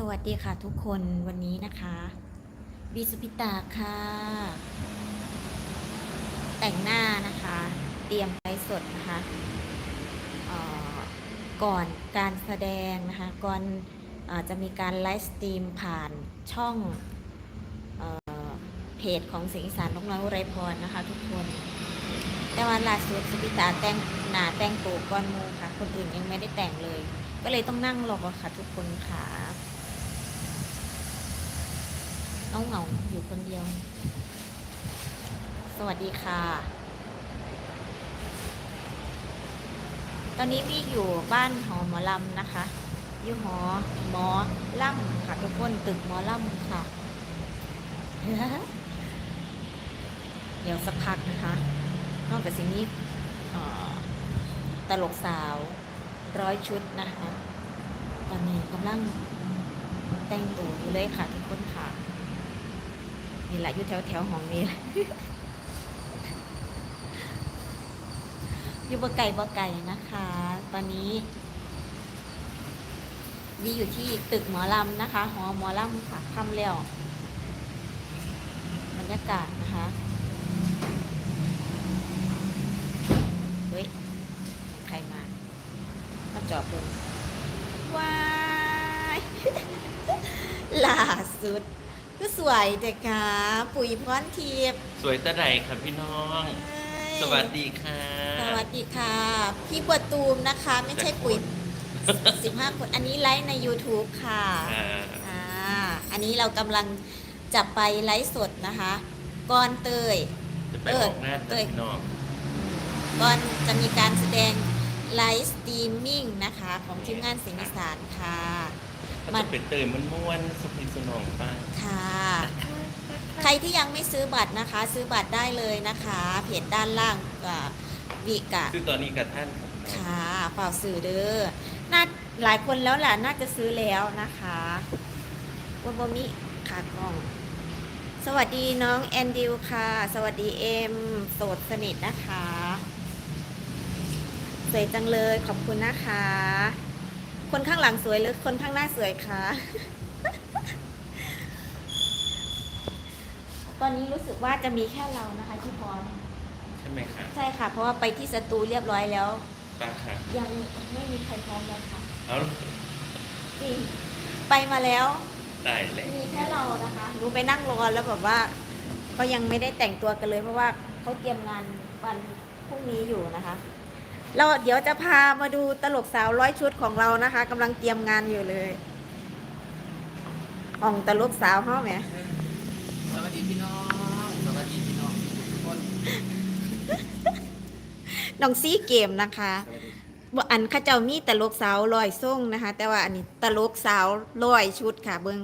สวัสดีค่ะทุกคนวันนี้นะคะบีสุพิตาค่ะ แต่งหน้านะคะ เตรียมไลฟ์สดนะคะก่อนการแสดงนะคะ ก่อนอจะมีการไลฟ์สตรีมผ่านช่องเอเพจของเสียงอีสานนกน้อยอุไรพรนะคะ ทุกคน แต่ว่าล่าสุดสุพิตาแต่งหน้าแต่งตัวก้อนมูค่ะ คนอื่นยังไม่ได้แต่งเลยก็เลยต้องนั่งรอค่ะทุกคนค่ะาเหงาอยู่คนเดียว สวัสดีค่ะ ตอนนี้พี่อยู่บ้านหอหมอลำนะคะ อยู่หอหมอล่ำค่ะทุกคนตึกหมอล่ำค่ะ เดี๋ยวสักพักนะคะ นอกจากสิ่งนี้ตลกสาวร้อยชุดนะคะ ตอนนี้กำลังแต่งตัวอยู่เลยค่ะทุกคนค่ะ นี่แหละอยู่แถวแถวห้องนี้แหละอยู่บ่ไก่บ่ไก่นะคะ ตอนนี้วีอยู่ที่ตึกหมอลำนะคะ หอหมอลำค่ะคำแล้วบรรยากาศนะคะเฮ้ยใครมามาจอบดูว้ายล่าสุด ก็สวยเด็กค่ะปุ๋ยพรทิพย์สวยตะไดครับพี่น้องเอ้ยสวัสดีค่ะ สวัสดีค่ะ พี่บัวตูมนะคะ ไม่ใช่ปุ๋ย15คน อันนี้ไลฟ์ใน YouTube ค่ะอ่าอ่าอันนี้เรากำลังจะไปไลฟ์สดนะคะก่อนเตยจะไปเออออกงานเอ้กับยพี่น้องก่อนจะมีการแสดงไลฟ์สตรีมมิ่งนะคะ ของทีมงานเสียงอีสานค่ะ ก็มัจะนเป็นเตยมันม้วนๆสพินสนองป้าค่ะ ใครที่ยังไม่ซื้อบัตรนะคะ ซื้อบัตรได้เลยนะคะ เพจด้านล่างกับวิกะคือตอนนี้กับท่านครับพี่น้องค่ะเปล่าสื่อเด้อน่าหลายคนแล้วแหละน่าจะซื้อแล้วนะคะวันบมิขากล้อง สวัสดีน้องแอนดิวค่ะ สวัสดีเอ็มโสดสนิทนะคะสวยจังเลยขอบคุณนะคะ คนข้างหลังสวยหรือคนข้างหน้าสวยคะ ตอนนี้รู้สึกว่าจะมีแค่เรานะคะที่พร้อมใช่ไหมคะใช่ค่ะ เพราะว่าไปที่สตูเรียบร้อยแล้วป้าค่ะยังไม่มีใครพร้อมเลยค่ะเอาจริงไปมาแล้ว ตายเลยมีแค่เรานะคะหนูไปนั่งรอแล้วแบบว่าก็ยังไม่ได้แต่งตัวกันเลย เพราะว่าเขาเตรียมงานวันพรุ่งนี้อยู่นะคะ เราเดี๋ยวจะพามาดูตลกสาวร้อยชุดของเรานะคะกำลังเตรียมงานอยู่เลยอ่องตลกสาวเฮาไหมสวัสดีพี่น้องสวัสดีพี่น้องทุกคนน้องซีเกมนะคะสวัสดีบ่อันเข้าเจ้ามีตลกสาวร้อยส่งนะคะ แต่ว่าอันนี้ตลกสาวร้อยชุดค่ะ เบิง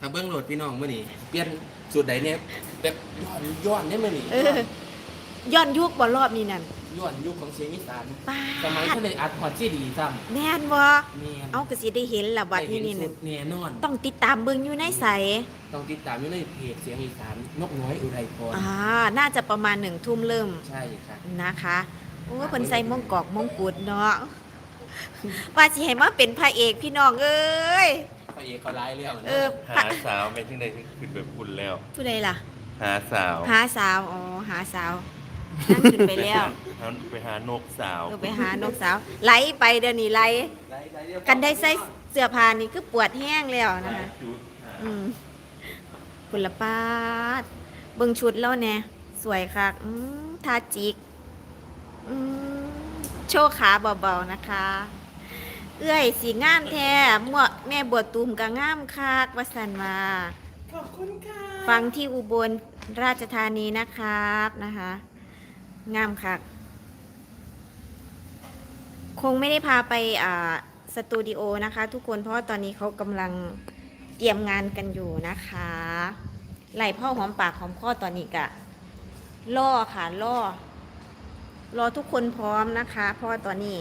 ถ้าเบื้องโหลดพี่น้องมื่อนี้เปลี่ยนสูตรใดเนี่ยแบบย้อนย้อนเนี่ยมื่อนี้เออย้อนยุคบ่รอบนี้นั่น ย้อนยุคของเสียงอีสานป้าสมัยดทะเลอัดฮอตซีดีซ้แน่นบ่ำเนี่ยเอาก็สิได้เห็นล่ะบัดนี้นี่ได้น่ะเห็สูตรแน่นอน ต้องติดตามเบิ่งอยู่ในใสต้องติดตามอยู่ในเพจเสียงอีสานนกน้อยอุไรพรอ่าน่าจะประมาณหนึ่งทุ่มเริ่ม ใช่ค่ะ นะคะโอ้ยเพิ่นใส่มงกอกมงกุฎเนาะว่าสิให้มาเป็นพระเอกพี่น้องเอ้ย พระเอกเขาร้ายแล้วนะเออพระหาสาวไปที่ใดที่ขึ้นแบบคุณแล้ว ผู้ใดล่ะ หาสาว หาสาว อ๋อ หาสาว นั่งขึ้นไปแล้วไปหานกสาวเราไปหานกสาวไหลไปเดี๋ยวนี้ไหลร้ายร้ายเรียบกันได้ใส่เสื้อผ้านี่คือปวดแห้งแล้วนะคะจุดหาอืมคุณละปาดเบิ่งชุดแล้วแน่สวยค่ะอืมทาจิกอืมโชว์ขาเบาๆนะคะ เอื้อยสีงามแท้มวแม่บวตูมก็งามคักวัสันมาขอบคุณค่ะฟังที่อุบลราชธานีนะครับนะคะ งามคักคงไม่ได้พาไปอ่าสตูดิโอนะคะ ทุกคนเพราะว่าตอนนี้เขากำลังเตรียมงานกันอยู่นะคะไหลพ่อหอมปากหอมคอตอนนี้กะล่อค่ะล่อรอทุกคนพร้อมนะคะเพราะว่าตอนนี้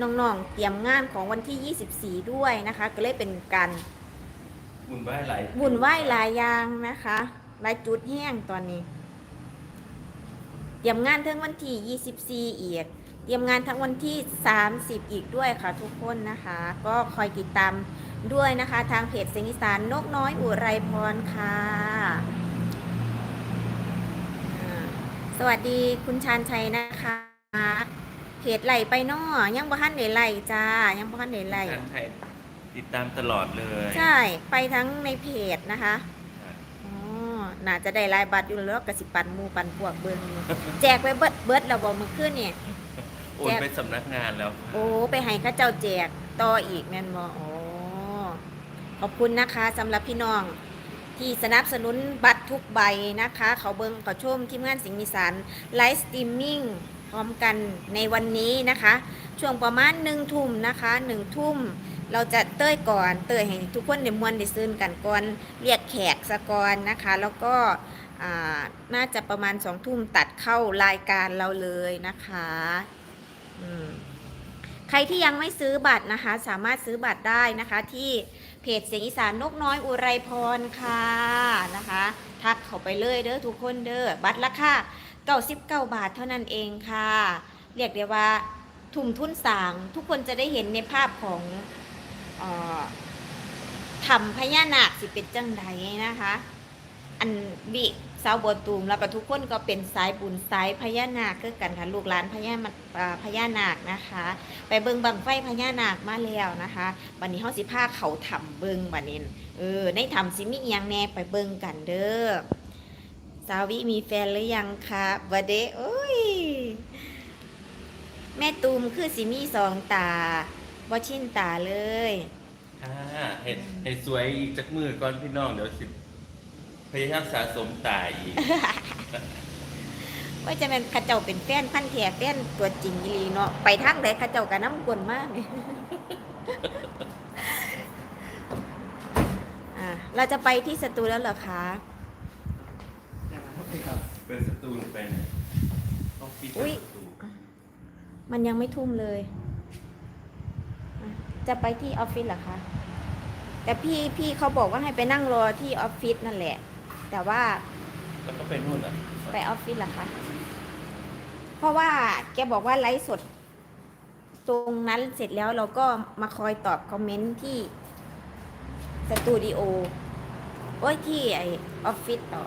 น้องๆเตรียมงานของวันที่ 24 ด้วยนะคะ ก็เลยเป็นการบุญไหว้ไหลบุญไหว้หลายอย่างนะคะหลายจุดแห้งตอนนี้ เตรียมงานทั้งวันที่ 24 อีก เตรียมงานทั้งวันที่ 30 อีกด้วยค่ะทุกคนนะคะ ก็คอยติดตามด้วยนะคะ ทางเพจเสียงอีสานนกน้อยอุไรพรค่ะอ่าสวัสดีคุณชานชัยนะคะเพจไหลไปนอยังบ่ทันได้ไหลจ้า ยังบ่ทันได้ไหลท่านไทยติดตามตลอดเลย ใช่ ไปทั้งในเพจนะคะอ๋อ น่าจะได้รายบัตรอยู่แล้วกสิปันหมูปันพวกเบิ้งอยู่แจกไปเบิดเบิดแล้วบอกมือขึ้นเนี่ยโอนไปสำนักงานแล้ว โอ้ไปให้เข้าเจ้าแจกต่ออีกแม่นบ่โอ้ขอบคุณนะคะสำหรับพี่น้อง ที่สนับสนุนบัตรทุกใบนะคะ เขาเบิงเขาชมทีมงานสิงห์อีสานไลฟ์สตรีมมิ่งพร้อมกันในวันนี้นะคะ ช่วงประมาณหนึ่งทุ่มนะคะหนึ่งทุ่ม เราจะเต้ยก่อนเต้ยให้ทุกคนได้มวนได้ซื่นกันก่อนเรียกแขกสะกอนนะคะ แล้วก็น่าจะประมาณสองทุ่มตัดเข้ารายการเราเลยนะคะใครที่ยังไม่ซื้อบัตรนะคะ สามารถซื้อบัตรได้นะคะ ที่เพจเสียงอีสานนกน้อยอุไรพรค่ะนะคะ ทักเข้าไปเลยเด้อทุกคนเด้อบัตรราคา99บาทเท่านั้นเองค่ะ เรียกได้ว่าทุ่มทุนสางทุกคนจะได้เห็นในภาพของ ทำพญานาคสิเป็นจังใดนะคะ อันบิสาวบัวตูมแล้วก็ทุกคนก็เป็นสายบุญสายพญานาคคือกันค่ะลูกหลานพญามาอ่าพญานาคนะคะ ไปเบิงบังไฟพญานาคมาแล้วนะคะวันนี้เฮาสิพาเขาทำเบิงบันี้เออในทำสิมีอีหยังแน่ไปเบิงกันเด้อสาวิมีแฟนหรือยังคะบเดโอ้ย แม่ตูมคือสิมีสองตา บ่ชินตาเลย อ่าเห็นเห็นสวยอีกจักมือก่อนพี่น้องเดี๋ยวสิพยายามสะสมตายอีก ว่าจะเป็นข้าเจ้าเป็นแฟนพันธุ์แท้แฟนตัวจริงอีหลีเนาะไปทางใดข้าเจ้าก็น้ำกวนมาก อะเราจะไปที่สตูแล้วเหรอคะ เป็นสตูนไปไหนต้องปิดอุ๊ย สตูมันยังไม่ทุ่มเลยอะ จะไปที่ออฟฟิศเหรอคะ แต่พี่พี่เขาบอกว่าให้ไปนั่งรอที่ออฟฟิศนั่นแหละ แต่ว่าแล้วก็ไปนู่นอะไปออฟฟิศเหรอคะ เพราะว่าแกบอกว่าไลฟ์สด ตรงนั้นเสร็จแล้วเราก็มาคอยตอบคอมเมนต์ที่สตูดิโอโอ้ยที่ไอออฟฟิศต่อ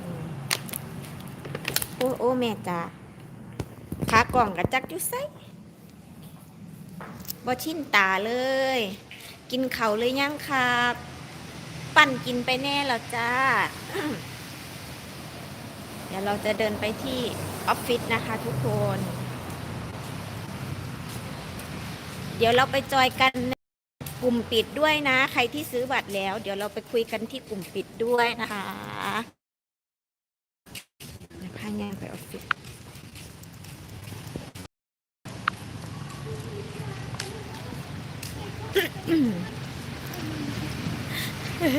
อืมโอ้โอ้แม่จ้าขากล่องกับจักอยุไซ บ่ชินตาเลย กินเขาเลยยังครับ ปั่นกินไปแน่แล้วจ้า เดี๋ยวเราจะเดินไปที่ออฟฟิศนะคะทุกคน เดี๋ยวเราไปจอยกันกลุ่มปิดด้วยนะ ใครที่ซื้อบัตรแล้ว เดี๋ยวเราไปคุยกันที่กลุ่มปิดด้วยนะคะเดี๋ยวพางไปออฟฟิศ แอม ต้องอ่านด้วยความสวัสดีครับ ลู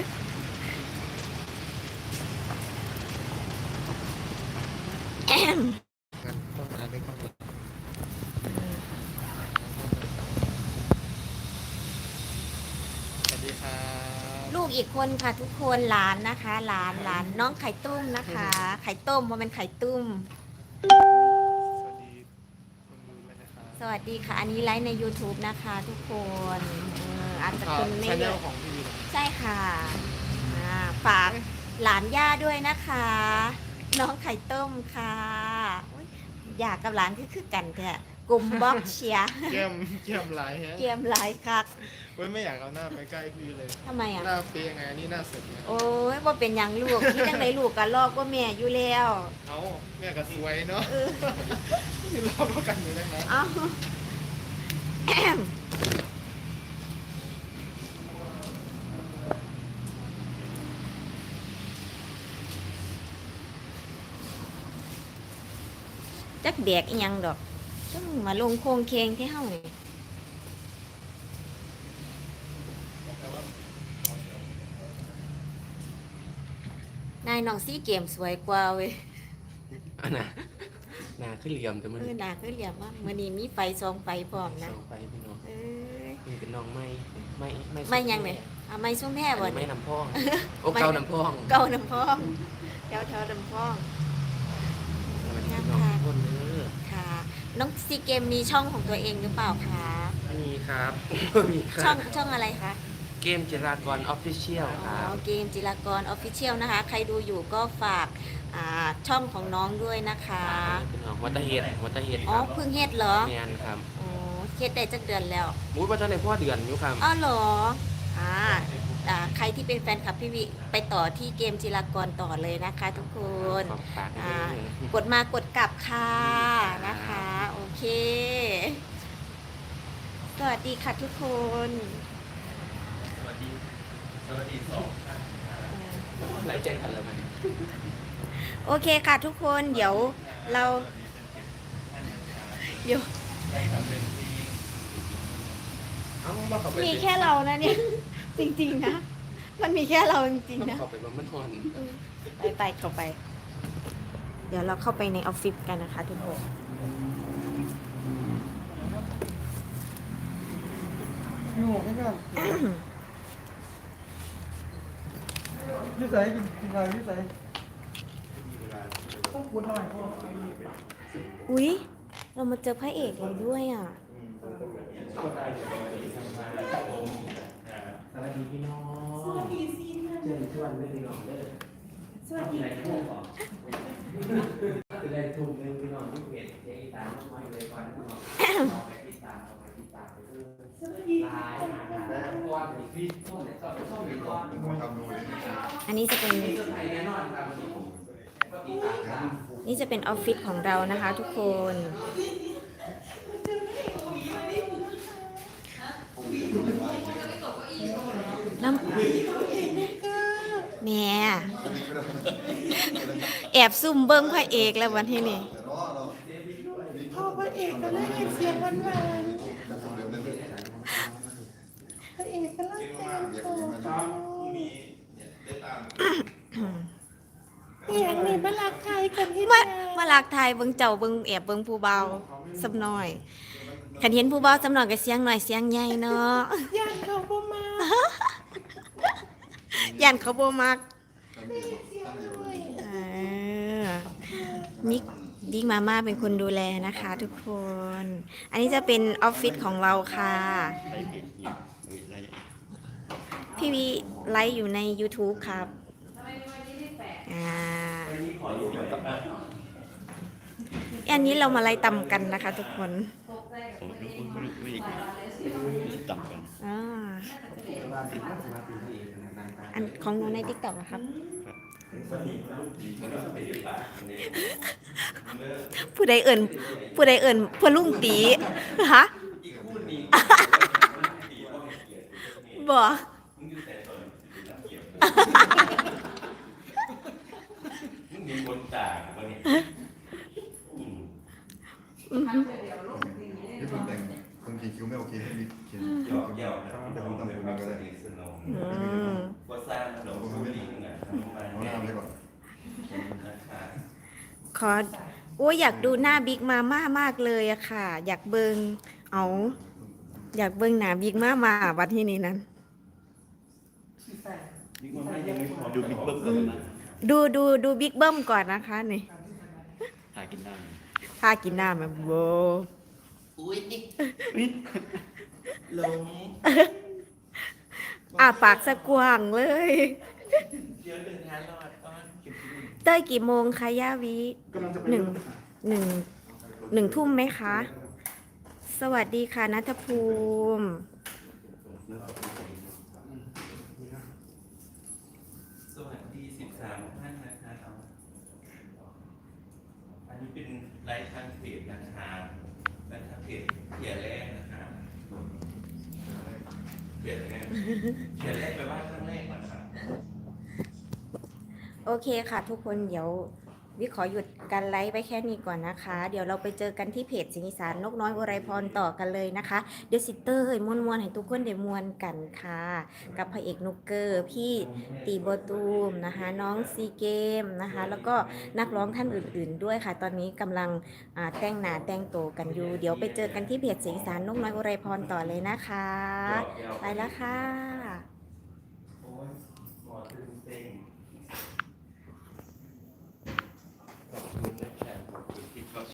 กอีกคนค่ะทุกคนหลานนะคะหลานหลานน้องไข่ตุ้มนะคะ ไข่ต้มว่าเป็นไข่ตุ้มสวัสดีคนดูด้วยนะครับสวัสดีค่ะ อันนี้ไลฟ์ใน YouTube นะคะ ทุกคนเอออาจจะคุณไม่ชาแนเยลอะของพี่วีนะ ใช่ค่ะอ่าฝากหลานย่าด้วยนะคะ น้องไข่ต้มค่ะอุ๊ยอยากกับหลานคือคือกันเถอะกลุ่มบล็อกเชียร์เกี่ยมเกี่ยมไลน์ฮะเกมไลฟ์คักเว้ยไม่อยากเอาหน้าไปใกล้พี่เลย ทำไมอะ หน้าเป๊ะยังไงอันนี่หน้าสดไงโอ้ยว่าเป็นหยังลูกที่จังไดลูกกันลอกว่าแม่อยู่แล้ว เอาแม่ก็สวยเนาะเออ ที่รอบกันอยู่ได้ไหมเอาแอม จักแบกอีหยังดอกต้องมาลงโครงเคงที่เฮานี่นายน้องซีเกมสวยกว่าเว้ยอันน่ะหนาขึ้นเหลี่ยมแต่มันเออหนาคือเหลี่ยมว่ามื้อนี้มีไฟสองไฟพร้อมนะส่องไปพี่น้องเอ้ยนี่เป็นน้องไม่ไม่ไม่ไม่ยังเลยเอาไม่ซุ้มแพร่อันบ่นี้ไม่เนี่ยนำพ่องโอ้เกาน้ำพ่องเก้าน้ำพองเก้าเท่าน้ำพอง สวัสดีพี่น้องทุกค นเด้อค่ะน้องซีเกมมีช่องของตัวเองหรือเปล่าคะ มีคครับ มีคช่รัอบ งช่องอะไรคะ เกมจิรากรออฟฟิเชียลคอ๋รัอบเกมจิรากรออฟฟิเชียลนะคะ ใครดูอยู่ก็ฝากอ่าช่องของน้องด้วยนะคะพี่น้องวัตเฮดวัตเฮดอ๋คอรับเพิ่งเฮ็ดเหรอแมนครับอ๋อเฮ็ดได้จักเดือนแล้ว มุ้ยว่าจะในพ่อเดือนอยู่ครับอ๋อเหรออ่าอ่า ใครที่เป็นแฟนคลับพี่วิไปต่อที่เกมจิรากรต่อเลยนะคะทุกคน ขอบปากอ่ากดมากดกลับค่ะนะคะโอ เค สวัสดีค่ะทุกคน สวัสดี สวัสดีสองท่านไล่แจ้งกันเลยมันโอเคค่ะทุกคนเดี๋ยวเราเดี๋ยวเอ้ามาเข้าไปมีแค่เรานะเนี่ย จริงๆนะ มันมีแค่เราจริงๆนะเข้าไปมันมันทอนไปไปเข้าไป เดี๋ยวเราเข้าไปในออฟฟิศกันนะคะทุกคน หนูไม่กันนิสัยกินกินอะไรนิสัยต้องพูดหน่อยพ่ออุ๊ย เรามาเจอพระเอกเราด้วยอะ สวัสดีพี่น้องสวัสดีซีนเจอชวนเลยพี่น้องเด้อสวัสดีทุ่มจะได้ทุ่มหนึงพี่น้องที่เพจเจ๊อีตาน้องไม่เลยก่อนพี่น้องเอาไปติดตามเอันนี้จะเป็น นี่จะเป็นออฟฟิศของเรานะคะทุกคนน้ำแม่แอบซุ่มเบิ้งพระเอกแล้ววันที่นี่พอพระเอกก็เล่นเสียงวานหวาน พระเอกก็เล่นแฟนโตอย่างนี้มารักใครกันที่มามาลักไทยเบิ้งเจ้าเบิ้งแอบเบิ้งผู้เบาสำน้อยขันเห็นผู้เบาสำน้อยก็เสียงหน่อยเสียงใหญ่เนาะญาติเขาบ่มาย่านเขาบ่มักมิกดิกมาม่าเป็นคนดูแลนะคะทุกคน อันนี้จะเป็นออฟฟิศของเราค่ะ พี่วีไลฟ์อยู่ใน YouTube ครับอ่าอันนี้เรามาไล่ตำกันนะคะ ทุกคนอ่าอันของหนูใน TikTok นะครับ ผู้ใดเอิ่นผู้ใดเอิ่นเพื่อลุงตีฮะบ่ มึงมีคนต่างวันนี้อืมที่ผมแต่งคนเขียนคิ้วไม่โอเคให้มีเขียนหยอกเย้านะแต่ผมทำผมเองก็ได้สนมอืมว่าสร้างขนมผู้หญิงอะทำมาเอาเนี่ยน้ำเลยก่อนนะคะขอโอ้ยอยากดูหน้าบิ๊กมาม่ามากเลยอะค่ะ อยากเบิงเอา อยากเบิงหน้าบิ๊กมาม่าวัดที่นี่นั้น ดูบิ๊กเบิ้มก่อนนะดูดูดูบิ๊กเบิ้มก่อนนะคะนี่หากินได้พากินน้ำแบบโบอุ้ยลงอะปากสะกวางเลยเดี๋ยวเดินทางรอดตอนเต้ยกี่โมงคะย่าวิกำลังจะไปหนึ่งหนึ่งหนึ่งทุ่มไหมคะ สวัสดีค่ะนัทภูมิ สวัสดีสิบสามท่านนะคะเอาอันนี้เป็นไลฟ์ทางเพจนะคะไลฟ์ทางเพจเขียนแรกนะคะเขียนแรก เขียนแรกไปว่าครั้งแรกก่อนค่ะโอเคค่ะทุกคนเดี๋ยว วิขอหยุดการไลฟ์ไปแค่นี้ก่อนนะคะ เดี๋ยวเราไปเจอกันที่เพจสิงห์อีสานนกน้อยอุไรพรต่อกันเลยนะคะ เดี๋ยวสิเตอร์เฮ้ยมวนมวนๆให้ทุกคนได้มวนกันค่ะ กับพระเอกนุกเกอร์พี่ตีโบตูมนะคะ น้องซีเกมนะคะ แล้วก็นักร้องท่านอื่น ๆ ด้วยค่ะ ตอนนี้กำลังอ่าแต่งหนาแต่งโตวกันอยู่ เดี๋ยวไปเจอกันที่เพจสิงห์อีสานนกน้อยอุไรพรต่อเลยนะคะ ไปแล้วค่ะ